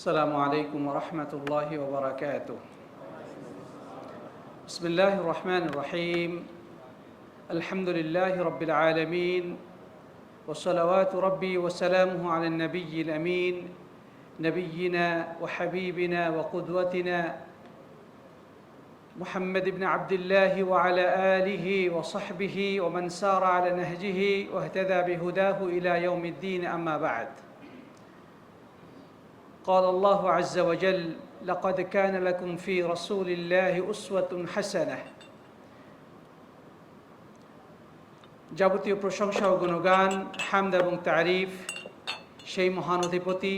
السلام عليكم ورحمة الله وبركاته. بسم الله الرحمن الرحيم. الحمد لله رب العالمين وصلوات ربي وسلامه على النبي الأمين نبينا وحبيبنا وقدوتنا محمد بن عبد الله وعلى آله وصحبه ومن سار على نهجه واهتدى بهداه إلى يوم الدين أما بعد. قال الله عز وجل لقد كان لكم في رسول الله أسوة حسنة যাবতীয় প্রশংসা ও গুণগান হামদ এবং তারিফ সেই মহান অধিপতি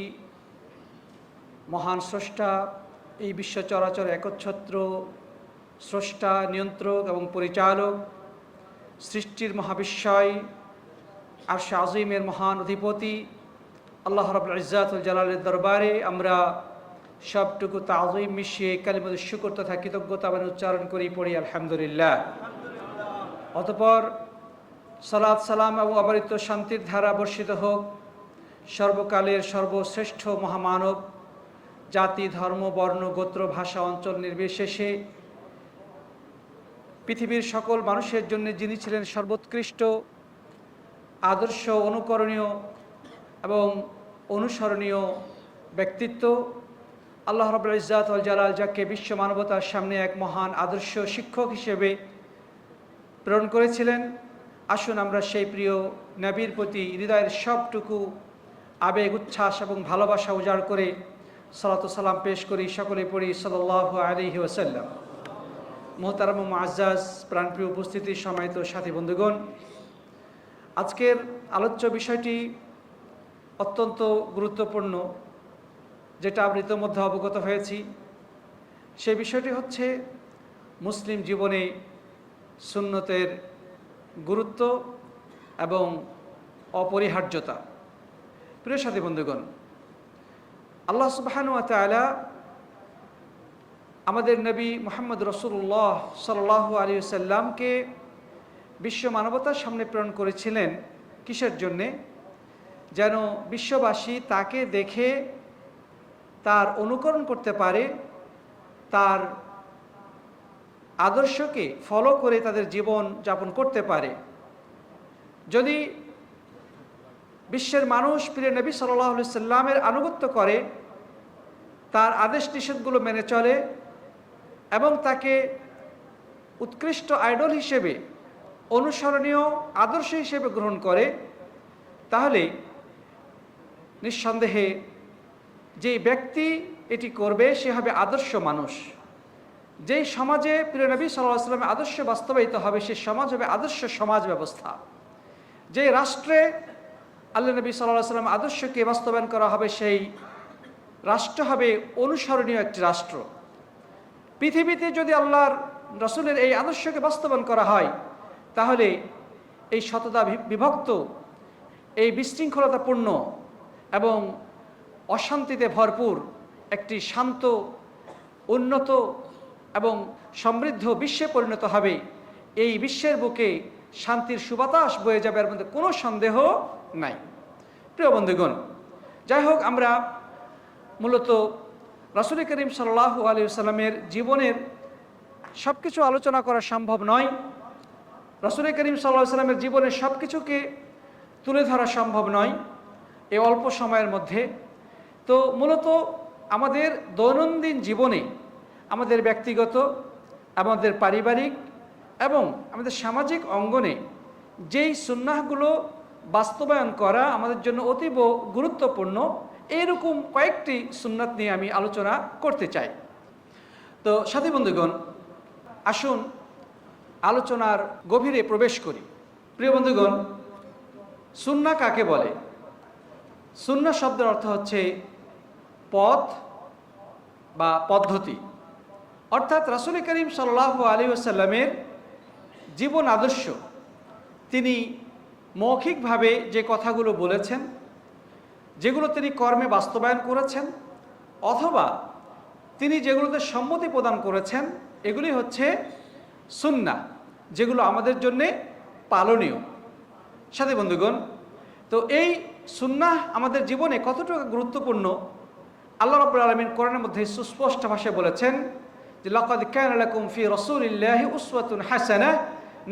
মহান স্রষ্টা এই বিশ্ব চরাচর একচ্ছত্র স্রষ্টা নিয়ন্ত্রক এবং পরিচালক সৃষ্টির মহাবিস্ময় আর আজিমের মহান অধিপতি আল্লাহ রবুল ইজাতুল জালালের দরবারে আমরা সবটুকু তাজিম মিশিয়ে কালিমদ শুকর তথা কৃতজ্ঞতা মানে উচ্চারণ করি, পড়ি, আলহামদুলিল্লাহ। অতপর সালাদ সালাম এবং অবারিত শান্তির ধারা বর্ষিত হোক, সর্বকালের সর্বশ্রেষ্ঠ মহামানব, জাতি, ধর্ম, বর্ণ, গোত্র, ভাষা, অঞ্চল নির্বিশেষে পৃথিবীর সকল মানুষের জন্য যিনি ছিলেন সর্বোৎকৃষ্ট, আদর্শ, অনুকরণীয় এবং অনুসরণীয় ব্যক্তিত্ব, আল্লাহ রবুল ইজাত জালাল যাকে বিশ্ব মানবতার সামনে এক মহান আদর্শ শিক্ষক হিসেবে প্রেরণ করেছিলেন। আসুন আমরা সেই প্রিয় নবীর প্রতি হৃদয়ের সবটুকু আবেগ, উচ্ছ্বাস এবং ভালোবাসা উজাড় করে সালাত সালাম পেশ করি সকলে পড়ি সাল্লাহ আলহি ওসাল্লাম মোহতারাম আজাজ প্রাণপ্রিয় উপস্থিতির সময়ত সাথী বন্ধুগণ, আজকের আলোচ্য বিষয়টি অত্যন্ত গুরুত্বপূর্ণ, যেটা আমরা ইতিমধ্যে অবগত হয়েছি। সেই বিষয়টি হচ্ছে মুসলিম জীবনে সুন্নতের গুরুত্ব এবং অপরিহার্যতা। প্রিয় সাথী বন্ধুগণ, আল্লাহ সুবাহানুয়া তালা আমাদের নবী মোহাম্মদ রসুল্লাহ সাল্লাহ আলী সাল্লামকে বিশ্ব মানবতার সামনে প্রেরণ করেছিলেন কিসের জন্যে? যেন বিশ্ববাসী তাকে দেখে তার অনুকরণ করতে পারে, তার আদর্শকে ফলো করে তাদের জীবন যাপন করতে পারে। যদি বিশ্বের মানুষ প্রিয় নবী সাল্লাহ সাল্লামের আনুগত্য করে, তার আদেশ নিষেধগুলো মেনে চলে এবং তাকে উৎকৃষ্ট আইডল হিসেবে, অনুসরণীয় আদর্শ হিসেবে গ্রহণ করে, তাহলে নিঃসন্দেহে যে ব্যক্তি এটি করবে, সে হবে আদর্শ মানুষ। যেই সমাজে প্রিয় নবী সাল্লাহ সাল্লামের আদর্শ বাস্তবায়িত হবে, সে সমাজ হবে আদর্শ সমাজ ব্যবস্থা। যে রাষ্ট্রে আল্লাহ নবী সাল্লাহ সাল্লাম আদর্শকে বাস্তবায়ন করা হবে, সেই রাষ্ট্র হবে অনুসরণীয় একটি রাষ্ট্র। পৃথিবীতে যদি আল্লাহর রসুলের এই আদর্শকে বাস্তবায়ন করা হয়, তাহলে এই শততা বিভক্ত, এই বিশৃঙ্খলতাপূর্ণ এবং অশান্তিতে ভরপুর একটি শান্ত, উন্নত এবং সমৃদ্ধ বিশ্বে পরিণত হবে। এই বিশ্বের বুকে শান্তির সুবাতাস বয়ে যাবে এর মধ্যে কোনো সন্দেহ নাই। প্রিয় বন্ধুগণ, যাই হোক, আমরা মূলত রাসুল করিম সাল্লাহ আলী সাল্লামের জীবনের সব কিছু আলোচনা করা সম্ভব নয়। রসুল করিম সাল্লাহ সাল্লামের জীবনের সব কিছুকে তুলে ধরা সম্ভব নয়। এই অল্প সময়ের মধ্যে। তো মূলত আমাদের দৈনন্দিন জীবনে আমাদের ব্যক্তিগত, আমাদের পারিবারিক এবং আমাদের সামাজিক অঙ্গনে যেই সুন্নাহগুলো বাস্তবায়ন করা আমাদের জন্য অতীব গুরুত্বপূর্ণ এইরকম কয়েকটি সুন্নাত নিয়ে আমি আলোচনা করতে চাই। তো সাথী বন্ধুগণ, আসুন আলোচনার গভীরে প্রবেশ করি। প্রিয় বন্ধুগণ, সুন্না কাকে বলে? সুন্না শব্দের অর্থ হচ্ছে পথ বা পদ্ধতি। অর্থাৎ রাসুল করিম সাল্লাহ আলী আসাল্লামের জীবন আদর্শ, তিনি মৌখিকভাবে যে কথাগুলো বলেছেন, যেগুলো তিনি কর্মে বাস্তবায়ন করেছেন, অথবা তিনি যেগুলোতে সম্মতি প্রদান করেছেন, এগুলি হচ্ছে সুন্না, যেগুলো আমাদের জন্যে পালনীয়। সাথী বন্ধুগণ, তো এই সুন্নাহ আমাদের জীবনে কতটুকু গুরুত্বপূর্ণ? আল্লাহ রব্বুল আলমিন কোরআনের মধ্যে সুস্পষ্ট ভাষায় বলেছেন যে, লকদ কান লাকুম ফি রাসূলিল্লাহি উসওয়াতুন হাসানা।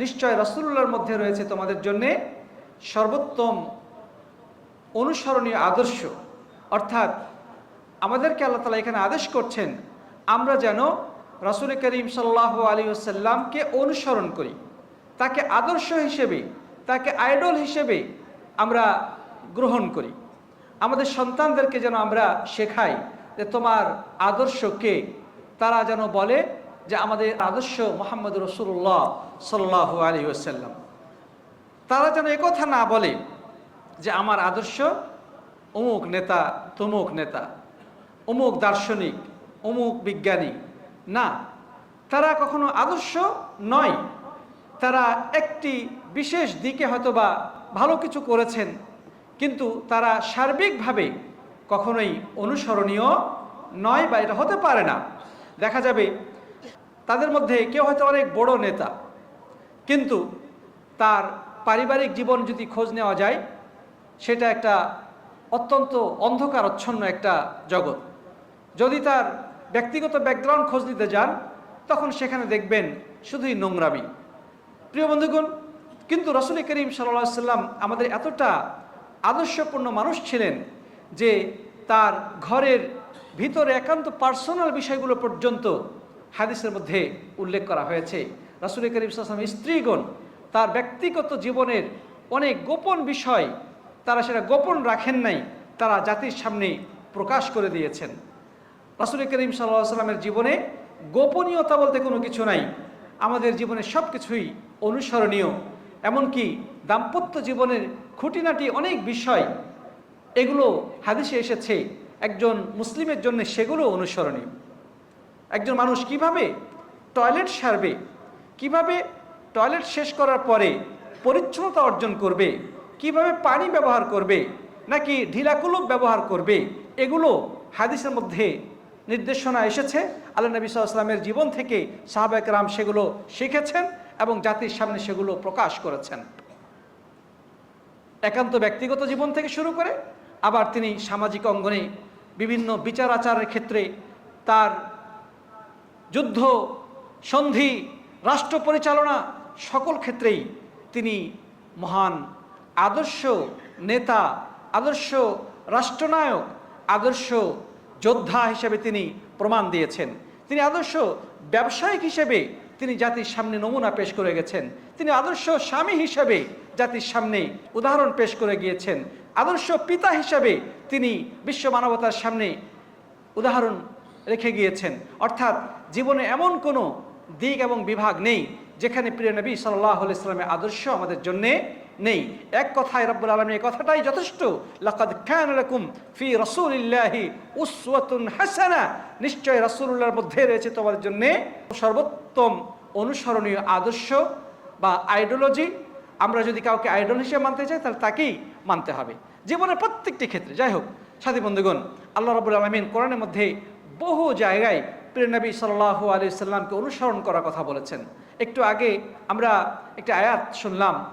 নিশ্চয় রাসূলুল্লাহর মধ্যে রয়েছে তোমাদের জন্য সর্বোত্তম অনুসরণীয় আদর্শ। অর্থাৎ আমাদেরকে আল্লাহ তালা এখানে আদেশ করছেন, আমরা যেন রাসূল করিম সাল্লাহ আলী আসাল্লামকে অনুসরণ করি। তাকে আদর্শ হিসেবে, তাকে আইডল হিসেবে আমরা গ্রহণ করি। আমাদের সন্তানদেরকে যেন আমরা শেখাই যে তোমার আদর্শ কে? তারা যেন বলে যে আমাদের আদর্শ মোহাম্মদ রসুল্লাহ সাল্লাহ আলী আসাল্লাম তারা যেন একথা না বলে যে আমার আদর্শ অমুক নেতা, তমুক নেতা, অমুক দার্শনিক, অমুক বিজ্ঞানী। না, তারা কখনো আদর্শ নয়। তারা একটি বিশেষ দিকে হয়তোবা ভালো কিছু করেছেন। কিন্তু তারা সার্বিকভাবে কখনোই অনুসরণীয় নয় বা এটা হতে পারে না। দেখা যাবে তাদের মধ্যে কেউ হয়তো অনেক বড় নেতা, কিন্তু তার পারিবারিক জীবন যদি খোঁজ নেওয়া যায়, সেটা একটা অত্যন্ত অন্ধকারচ্ছন্ন একটা জগৎ। যদি তার ব্যক্তিগত ব্যাকগ্রাউন্ড খোঁজ নিতে যান, তখন সেখানে দেখবেন শুধুই নোংরামি। প্রিয় বন্ধুগণ, কিন্তু রসুল করিম সাল্লা সাল্লাম আমাদের এতটা আদর্শপূর্ণ মানুষ ছিলেন যে তার ঘরের ভিতরে একান্ত পার্সোনাল বিষয়গুলো পর্যন্ত হাদিসের মধ্যে উল্লেখ করা হয়েছে। রাসুল করিম সাল্লাম স্ত্রীগণ তার ব্যক্তিগত জীবনের অনেক গোপন বিষয় তারা সেটা গোপন রাখেন নাই, তারা জাতির সামনে প্রকাশ করে দিয়েছেন। রাসুল করিম সাল্লাহ সাল্লামের জীবনে গোপনীয়তা বলতে কোনো কিছু নাই। আমাদের জীবনে সব কিছুই অনুসরণীয়, এমনকি দাম্পত্য জীবনের খুঁটিনাটি অনেক বিষয়। এগুলো হাদিসে এসেছে, একজন মুসলিমের জন্য সেগুলো অনুসরণীয়। একজন মানুষ কীভাবে টয়লেট সারবে, কীভাবে টয়লেট শেষ করার পরে পরিচ্ছন্নতা অর্জন করবে, কীভাবে পানি ব্যবহার করবে, নাকি ঢিলাকুলুপ ব্যবহার করবে, এগুলো হাদিসের মধ্যে নির্দেশনা এসেছে। আল্লাহ নবী সাল্লামের জীবন থেকে সাহাবাক রাম সেগুলো শিখেছেন এবং জাতির সামনে সেগুলো প্রকাশ করেছেন। একান্ত ব্যক্তিগত জীবন থেকে শুরু করে আবার তিনি সামাজিক অঙ্গনে বিভিন্ন বিচার আচারের ক্ষেত্রে তার যুদ্ধ, সন্ধি, রাষ্ট্র পরিচালনা সকল ক্ষেত্রেই তিনি মহান আদর্শ নেতা, আদর্শ রাষ্ট্রনায়ক, আদর্শ যোদ্ধা হিসেবে তিনি প্রমাণ দিয়েছেন। তিনি আদর্শ ব্যবসায়িক হিসেবে তিনি জাতির সামনে নমুনা পেশ করে গেছেন। তিনি আদর্শ স্বামী হিসেবে জাতির সামনে উদাহরণ পেশ করে গিয়েছেন। আদর্শ পিতা হিসাবে তিনি বিশ্ব মানবতার সামনে উদাহরণ রেখে গিয়েছেন। অর্থাৎ জীবনে এমন কোনো দিক এবং বিভাগ নেই যেখানে প্রিয় নবী সাল্লাহ ইসলামের আদর্শ আমাদের জন্যে নেই। এক কথায় রব্বুল আলমী এই কথাটাই যথেষ্ট, লাকাদ খান লাকুম ফি রাসূলিল্লাহি উসওয়াতুন হাসানা। নিশ্চয় রাসূলুল্লাহর মধ্যে রয়েছে তোমাদের জন্যে সর্বোত্তম অনুসরণীয় আদর্শ বা আইডিওলজি। আমরা যদি কাউকে আইডল হিসেবে মানতে চাই, তাহলে তাকেই মানতে হবে। জীবনের প্রত্যেকটি ক্ষেত্রে। যাই হোক, সাথী বন্ধুগণ, আল্লাহ রবুল আলমিন কোরআনের মধ্যে বহু জায়গায় প্রিয়নবী সাল্লাহ আলি সাল্লামকে অনুসরণ করার কথা বলেছেন। একটু আগে আমরা একটা আয়াত শুনলাম।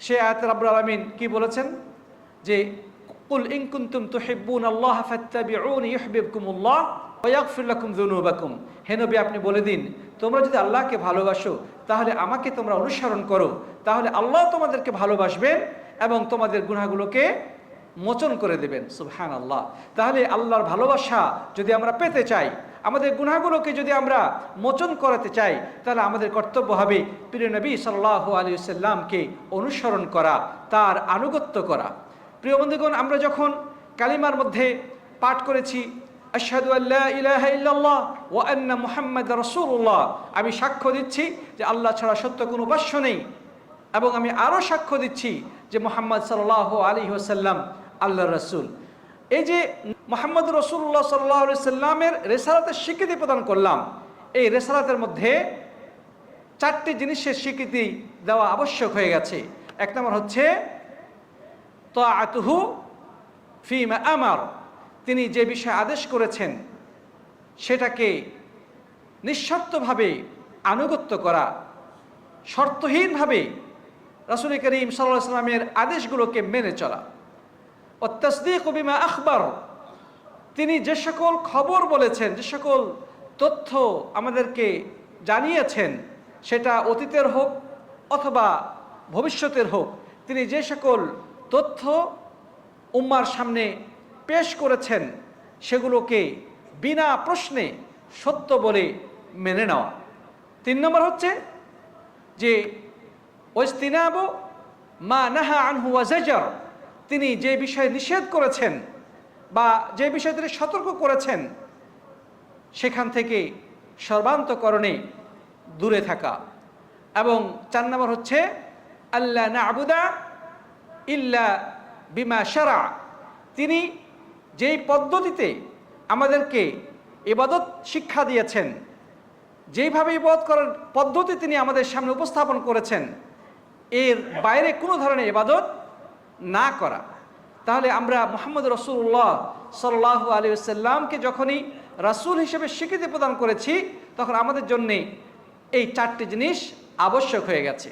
সে আয়াত রাব্বুল আলমিন কি বলেছেন? যে, কুল ইনকুন্তুম তুহিব্বুন আল্লাহ ফাত্তাবিউনি ইউহিব্বুকুমুল্লাহ ওয়া ইয়াগফির লাকুম যুনুবাকুম। আপনি বলে দিন, তোমরা যদি আল্লাহকে ভালোবাসো, তাহলে আমাকে তোমরা অনুসরণ করো। তাহলে আল্লাহ তোমাদেরকে ভালোবাসবেন এবং তোমাদের গুনাহগুলোকে মোচন করে দেবেন। সুবহান আল্লাহ তাহলে আল্লাহর ভালোবাসা যদি আমরা পেতে চাই, আমাদের গুনাহগুলোকে যদি আমরা মোচন করাতে চাই, তাহলে আমাদের কর্তব্য হবে প্রিয় নবী সাল্লাহ আলী সাল্লামকে অনুসরণ করা, তার আনুগত্য করা। প্রিয় বন্ধুগণ, আমরা যখন কালিমার মধ্যে পাঠ করেছি, আশহাদু আল্লাহ ইলাহা ইল্লাল্লাহ আন্না মুহাম্মাদ আমি সাক্ষ্য দিচ্ছি যে আল্লাহ ছাড়া সত্য কোনো উপাস্য নেই। এবং আমি আরও সাক্ষ্য দিচ্ছি যে মোহাম্মদ সাল্লাহ আলী ওসাল্লাম আল্লাহ রসুল। এই যে মোহাম্মদ রসুল্লাহ সাল্লাহ সাল্লামের রেসালাতের স্বীকৃতি প্রদান করলাম, এই রেসালাতের মধ্যে চারটি জিনিসের স্বীকৃতি দেওয়া আবশ্যক হয়ে গেছে। এক নম্বর হচ্ছে তো আতহু ফিম আমার। তিনি যে বিষয়ে আদেশ করেছেন, সেটাকে নিঃশর্তভাবে আনুগত্য করা, শর্তহীনভাবে রাসুল করিম সাল্লামের আদেশগুলোকে মেনে চলা। ও তসদিক বিমা আখবর। তিনি যে সকল খবর বলেছেন, যে সকল তথ্য আমাদেরকে জানিয়েছেন, সেটা অতীতের হোক অথবা ভবিষ্যতের হোক, তিনি যে সকল তথ্য উম্মার সামনে পেশ করেছেন, সেগুলোকে বিনা প্রশ্নে সত্য বলে মেনে নেওয়া। তিন নম্বর হচ্ছে যে ওয়াজতিনাব মা নাহা আনহু ওয়াজাজার তিনি যে বিষয়ে নিষেধ করেছেন বা যে বিষয়ে তিনি সতর্ক করেছেন, সেখান থেকে সর্বান্তকরণে দূরে থাকা। এবং চার নম্বর হচ্ছে আল্লাহ না আবুদা ইল্লা বিমা সারা তিনি যেই পদ্ধতিতে আমাদেরকে ইবাদত শিক্ষা দিয়েছেন, যেইভাবে ইবাদত করার পদ্ধতি তিনি আমাদের সামনে উপস্থাপন করেছেন এর বাইরে কোনো ধরনের ইবাদত না করা। তাহলে আমরা মোহাম্মদ রসুল্লাহ সাল্লাহ আলী সাল্লামকে যখনই রাসুল হিসেবে স্বীকৃতি প্রদান করেছি, তখন আমাদের জন্যে এই চারটি জিনিস আবশ্যক হয়ে গেছে।